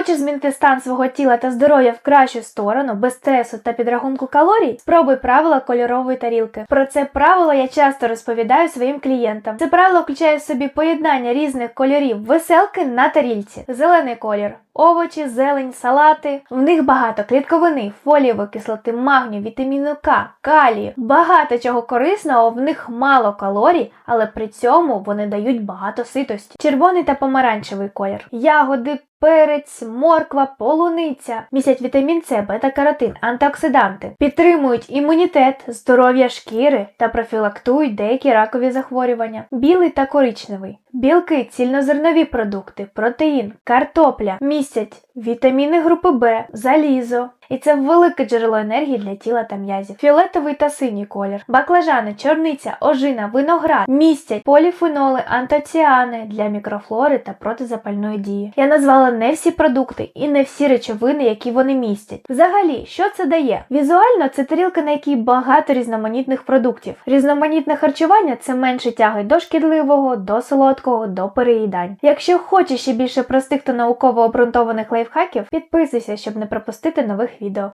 Хочеш змінити стан свого тіла та здоров'я в кращу сторону, без стресу та підрахунку калорій? Спробуй правила кольорової тарілки. Про це правило я часто розповідаю своїм клієнтам. Це правило включає в собі поєднання різних кольорів веселки на тарілці. Зелений колір. Овочі, зелень, салати. В них багато клітковини, фолієвої кислоти, магнію, вітаміну К, калію. Багато чого корисного, в них мало калорій, але при цьому вони дають багато ситості. Червоний та помаранчевий колір. Ягоди, перець, морква, полуниця містять вітамін С, бета-каротин, антиоксиданти, підтримують імунітет, здоров'я шкіри та профілактують деякі ракові захворювання. Білий та коричневий. Білки, цільнозернові продукти, протеїн, картопля містять вітаміни групи Б, залізо. І це велике джерело енергії для тіла та м'язів. Фіолетовий та синій колір. Баклажани, чорниця, ожина, виноград містять поліфеноли, антоціани для мікрофлори та протизапальної дії. Я назвала не всі продукти і не всі речовини, які вони містять. Взагалі, що це дає? Візуально це тарілка, на якій багато різноманітних продуктів. Різноманітне харчування це менше тяги до шкідливого, до солодкого, до переїдань. Якщо хочеш ще більше простих та науково обґрунтованих лайфхаків, підписуйся, щоб не пропустити нових відео.